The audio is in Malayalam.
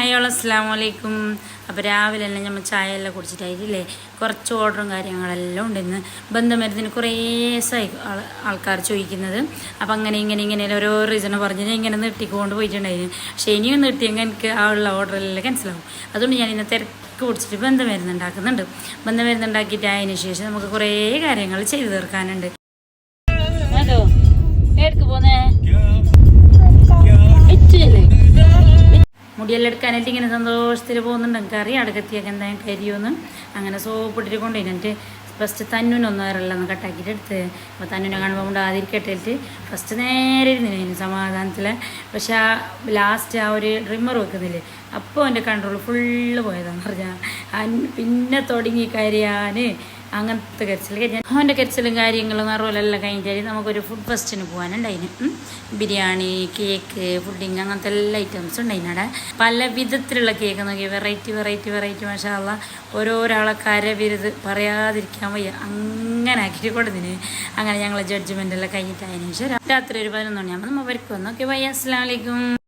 ഹയോൾ അസ്സാം വലൈക്കും അപ്പോൾ രാവിലെ തന്നെ നമ്മൾ ചായ എല്ലാം കുടിച്ചിട്ടായിട്ടില്ലേ കുറച്ച് ഓർഡറും കാര്യങ്ങളെല്ലാം ഉണ്ട് ഇന്ന്. ബന്ധമരുന്നിന് കുറേ സായി ആൾക്കാർ ചോദിക്കുന്നത്. അപ്പോൾ അങ്ങനെ ഇങ്ങനെ ഇങ്ങനെ ഓരോ റീസൺ പറഞ്ഞ് ഞാൻ ഇങ്ങനെ നിർത്തിക്കൊണ്ട് പോയിട്ടുണ്ടായിരുന്നു. പക്ഷേ ഇനിയും നിർത്തിയെങ്കിൽ എനിക്ക് ആ ഉള്ള ഓർഡറെല്ലാം ക്യാൻസലാവും അതുകൊണ്ട് ഞാൻ ഇന്ന് തിരക്ക് പിടിച്ചിട്ട് ബന്ധമരുന്ന് ഉണ്ടാക്കുന്നുണ്ട്. ബന്ധമരുന്ന് ഉണ്ടാക്കിയിട്ട് അതിന് ശേഷം നമുക്ക് കുറേ കാര്യങ്ങൾ ചെയ്തു തീർക്കാനുണ്ട്. ഹലോ എടുക്ക് പോന്നേ? മുടിയെല്ലാം എടുക്കാനായിട്ട് ഇങ്ങനെ സന്തോഷത്തിൽ പോകുന്നുണ്ട്. എനിക്ക് അറിയാം അടുക്കത്തിയൊക്കെ എന്താ കരിയോന്ന്. അങ്ങനെ സോപ്പിട്ടിട്ട് കൊണ്ടുപോയി എന്നിട്ട് ഫസ്റ്റ് തന്നുനൊന്നും വേറെല്ലാം ഒന്ന് കട്ടാക്കിയിട്ട് എടുത്ത്. അപ്പോൾ തന്നുനെ കാണുമ്പോൾ ഉണ്ടാതിരിക്കട്ടെ ഫസ്റ്റ് നേരെ ഇരുന്നില്ല സമാധാനത്തിൽ പക്ഷെ ആ ലാസ്റ്റ് ആ ഒരു ഡ്രിമ്മർ വെക്കുന്നില്ലേ? അപ്പോൾ എന്റെ കൺട്രോൾ ഫുള്ള് പോയതാണെന്ന് പറഞ്ഞാൽ പിന്നെ തുടങ്ങി കരയാൻ അങ്ങനത്തെ കരച്ചിൽ കഴിഞ്ഞാൽ അവന്റെ കരച്ചിലും കാര്യങ്ങളും നിറവലെല്ലാം കഴിഞ്ഞിട്ട് നമുക്കൊരു ഫുഡ് ഫെസ്റ്റിന് പോകാനുണ്ടായിന് ബിരിയാണി കേക്ക് പുഡിങ് അങ്ങനത്തെ എല്ലാ ഐറ്റംസ് ഉണ്ടായിന് അവിടെ. പല വിധത്തിലുള്ള കേക്ക് നോക്കി. വെറൈറ്റി വെറൈറ്റി വെറൈറ്റി മഷാള്ള ഓരോരാളെ കരവിരുത് പറയാതിരിക്കാൻ വയ്യ. അങ്ങനെ ആക്കിയിട്ട് കൊടുത്തിന്. അങ്ങനെ ഞങ്ങൾ ജഡ്ജ്മെന്റ് എല്ലാം കഴിഞ്ഞിട്ട് അതിന് ശേഷം രാത്രി ഒരു പതിനൊന്ന് മണിയാകുമ്പോൾ നമ്മൾ വരയ്ക്കും ഓക്കെ വയ്യ അസ്സാം വലൈക്കും